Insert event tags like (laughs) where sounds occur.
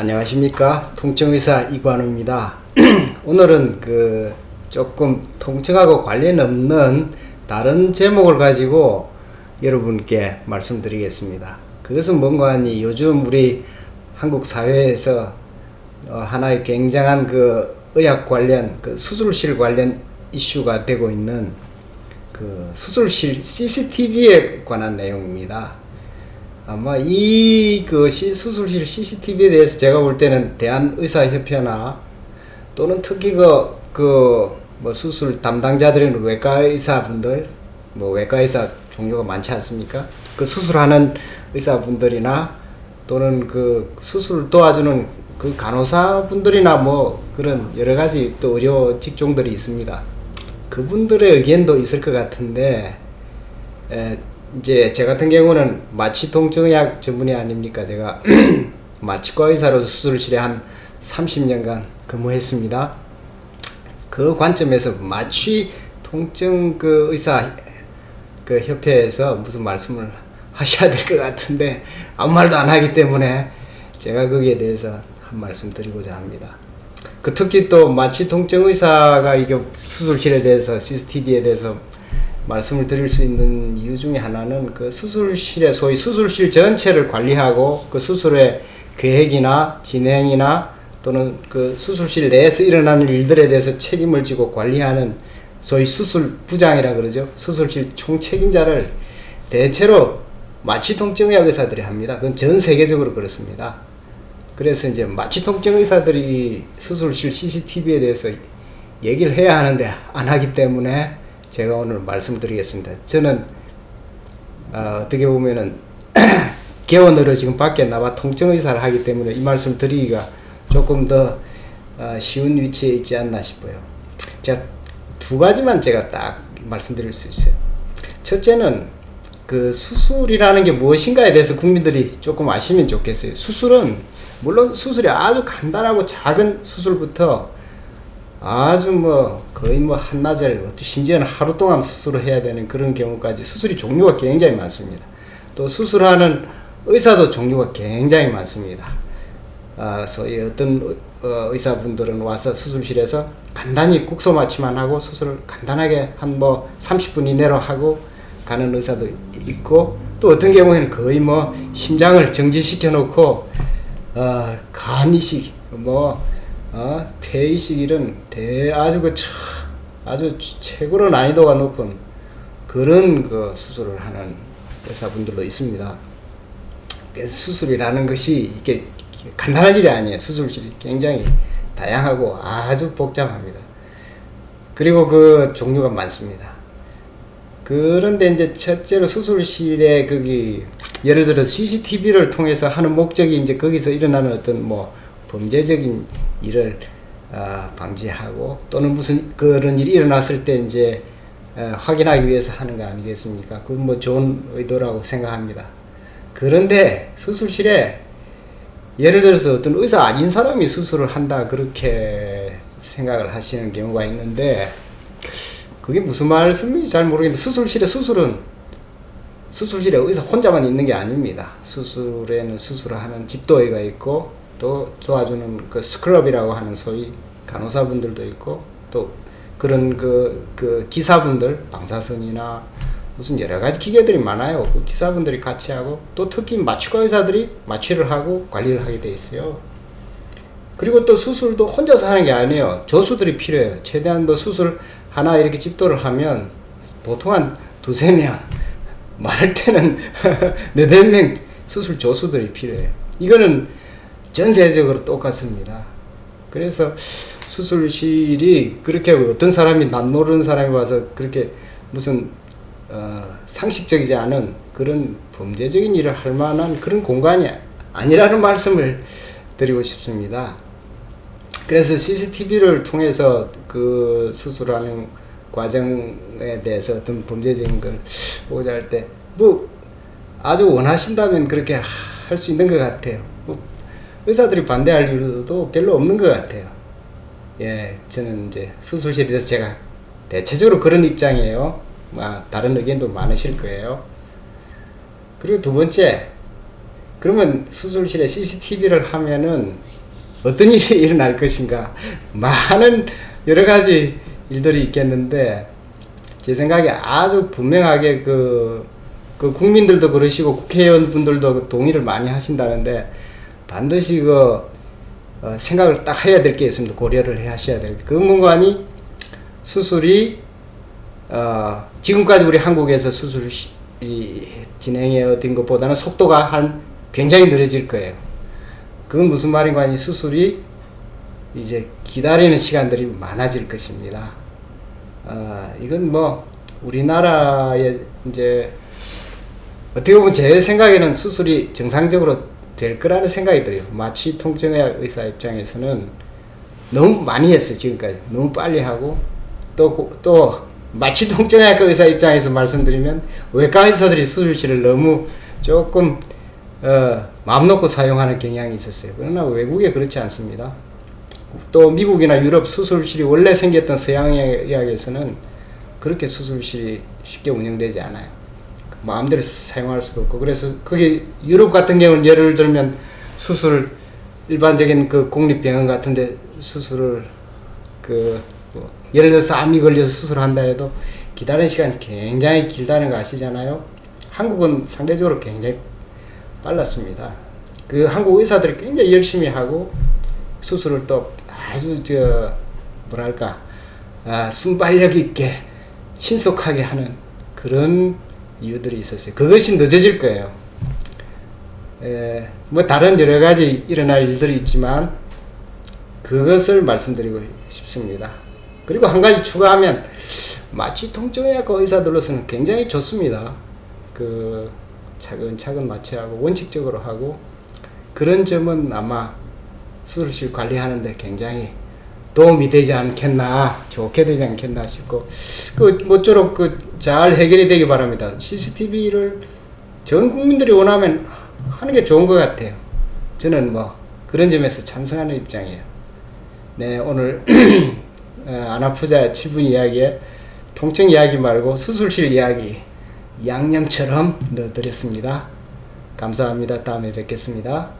안녕하십니까 통증의사 이관우입니다. (clears throat) 오늘은 그 조금 통증하고 관련 없는 다른 제목을 가지고 여러분께 말씀드리겠습니다. 그것은 뭔가 하니 요즘 우리 한국 사회에서 어, 하나의 굉장한 그 의학 관련 그 수술실 관련 이슈가 되고 있는 그 수술실 CCTV에 관한 내용입니다. 아마 이 그 수술실 CCTV에 대해서 제가 볼 때는 대한의사협회나 또는 특히 그, 그, 뭐 수술 담당자들은 외과 의사분들, 뭐 외과 의사 종류가 많지 않습니까? 그 수술하는 의사분들이나 또는 그 수술 도와주는 그 간호사분들이나 뭐 그런 여러 가지 또 의료 직종들이 있습니다. 그분들의 의견도 있을 것 같은데, 에, 이제 제 같은 경우는 마취 통증의학 전문의 아닙니까? 제가 마취과 의사로 수술실에 한 30년간 근무했습니다. 그 관점에서 마취 통증 그 의사 그 협회에서 무슨 말씀을 하셔야 될 것 같은데 아무 말도 안 하기 때문에 제가 거기에 대해서 한 말씀 드리고자 합니다. 그 특히 또 마취 통증 의사가 이게 수술실에 대해서 CCTV에 대해서 말씀을 드릴 수 있는 이유 중에 하나는 그 수술실의 소위 수술실 전체를 관리하고 그 수술의 계획이나 진행이나 또는 그 수술실 내에서 일어나는 일들에 대해서 책임을 지고 관리하는 소위 수술 부장이라 그러죠. 수술실 총 책임자를 대체로 마취통증의학 의사들이 합니다. 그건 전 세계적으로 그렇습니다. 그래서 이제 마취통증 의사들이 수술실 CCTV에 대해서 얘기를 해야 하는데 안 하기 때문에 제가 오늘 말씀드리겠습니다. 저는 어, 떻게 보면은 (clears throat) 개원으로 지금 밖에 나와 통증 의사를 하기 때문에 이 말씀 드리기가 조금 더 어, 쉬운 위치에 있지 않나 싶어요. 제가 두 가지만 제가 딱 말씀드릴 수 있어요. 첫째는 그 수술이라는 게 무엇인가에 대해서 국민들이 조금 아시면 좋겠어요. 수술은 물론 수술이 아주 간단하고 작은 수술부터 아주 뭐 거의 뭐 한나절 심지어는 하루 동안 수술을 해야 되는 그런 경우까지 수술이 종류가 굉장히 많습니다. 또 수술하는 의사도 종류가 굉장히 많습니다. 아, 소위 어떤 어, 의사분들은 와서 수술실에서 간단히 국소 마취만 하고 수술을 간단하게 한 뭐 30분 이내로 하고 가는 의사도 있고 또 어떤 경우에는 거의 뭐 심장을 정지시켜 놓고 어, 간 이식 뭐 어, 폐이식 이런 대 아주 그 차, 아주 최고로 난이도가 높은 그런 그 수술을 하는 의사분들도 있습니다. 그래서 수술이라는 것이 이게 간단한 일이 아니에요. 수술실이 굉장히 다양하고 아주 복잡합니다. 그리고 그 종류가 많습니다. 그런데 이제 첫째로 수술실에 거기 예를 들어 CCTV를 통해서 하는 목적이 이제 거기서 일어나는 어떤 뭐 범죄적인 일을 어, 방지하고 또는 무슨 그런 일이 일어났을 때 이제 어, 확인하기 위해서 하는 거 아니겠습니까? 그건 뭐 좋은 의도라고 생각합니다. 그런데 수술실에 예를 들어서 어떤 의사 아닌 사람이 수술을 한다 그렇게 생각을 하시는 경우가 있는데 그게 무슨 말씀인지 잘 모르겠는데 수술실에 수술은 수술실에 의사 혼자만 있는 게 아닙니다. 수술에는 수술을 하는 집도의가 있고 또 도와주는 그 스크럽이라고 하는 소위 간호사분들도 있고 또 그런 그, 그 기사분들 방사선이나 무슨 여러 가지 기계들이 많아요. 그 기사분들이 같이 하고 또 특히 마취과 의사들이 마취를 하고 관리를 하게 돼 있어요. 그리고 또 수술도 혼자서 하는 게 아니에요. 조수들이 필요해요. 최대한 뭐 수술 하나 이렇게 집도를 하면 보통 한 두세 명, 많을 때는 (laughs) 네댓 명 수술 조수들이 필요해요. 이거는 전 세계적으로 똑같습니다. 그래서 수술실이 그렇게 어떤 사람이 난 모르는 사람이 와서 그렇게 무슨 어, 상식적이지 않은 그런 범죄적인 일을 할 만한 그런 공간이 아니라는 말씀을 드리고 싶습니다. 그래서 CCTV를 통해서 그 수술하는 과정에 대해서 어떤 범죄적인 걸 보고자 할 때, 뭐, 아주 원하신다면 그렇게 할 수 있는 것 같아요. 뭐 의사들이 반대할 이유도 별로 없는 것 같아요. 예, 저는 이제 수술실에 대해서 제가 대체적으로 그런 입장이에요. 아, 다른 의견도 많으실 거예요. 그리고 두 번째, 그러면 수술실에 CCTV를 하면은 어떤 (laughs) 일이 일어날 것인가 많은 여러 가지 일들이 있겠는데 제 생각에 아주 분명하게 그, 그 국민들도 그러시고 국회의원분들도 동의를 많이 하신다는데 반드시 그 어, 생각을 딱 해야 될 게 있습니다. 고려를 해 하셔야 될 뭔가니 수술이 어, 지금까지 우리 한국에서 수술이 진행해 어떤 것보다는 속도가 한 굉장히 느려질 거예요. 그건 무슨 말인가 하니 수술이 이제 기다리는 시간들이 많아질 것입니다. 어, 이건 뭐 우리나라의 이제 어떻게 보면 제 생각에는 수술이 정상적으로 될 거라는 생각이 들어요. 마취 통증의학 의사 입장에서는 너무 많이 했어요 지금까지 너무 빨리 하고 또 또 마취 통증의학 의사 입장에서 말씀드리면 외과 의사들이 수술실을 너무 조금 어, 마음 놓고 사용하는 경향이 있었어요. 그러나 외국에 그렇지 않습니다. 또 미국이나 유럽 수술실이 원래 생겼던 서양의학에서는 그렇게 수술실이 쉽게 운영되지 않아요. 마음대로 사용할 수도 없고 그래서 그게 유럽 같은 경우는 예를 들면 수술 일반적인 그 공립병원 같은데 수술을 그 뭐 예를 들어서 암이 걸려서 수술한다 해도 기다리는 시간이 굉장히 길다는 거 아시잖아요. 한국은 상대적으로 굉장히 빨랐습니다. 그 한국 의사들이 굉장히 열심히 하고 수술을 또 아주 저 뭐랄까 아, 순발력 있게 신속하게 하는 그런 이유들이 있었어요. 그것이 늦어질 거예요. 에, 뭐 다른 여러 가지 일어날 일들이 있지만 그것을 말씀드리고 싶습니다. 그리고 한 가지 추가하면 마취 통증의학 의사들로서는 굉장히 좋습니다. 그 차근차근 마취하고 원칙적으로 하고 그런 점은 아마 수술실 관리하는데 굉장히 도움이 되지 않겠나 좋게 되지 않겠나 싶고 그 모쪼록 그 잘 해결이 되기 바랍니다. CCTV를 전 국민들이 원하면 하는 게 좋은 것 같아요. 저는 뭐 그런 점에서 찬성하는 입장이에요. 네 오늘 (clears throat) 어, 안 아프자 7분 이야기에 통증 이야기 말고 수술실 이야기 양념처럼 넣어드렸습니다. 감사합니다. 다음에 뵙겠습니다.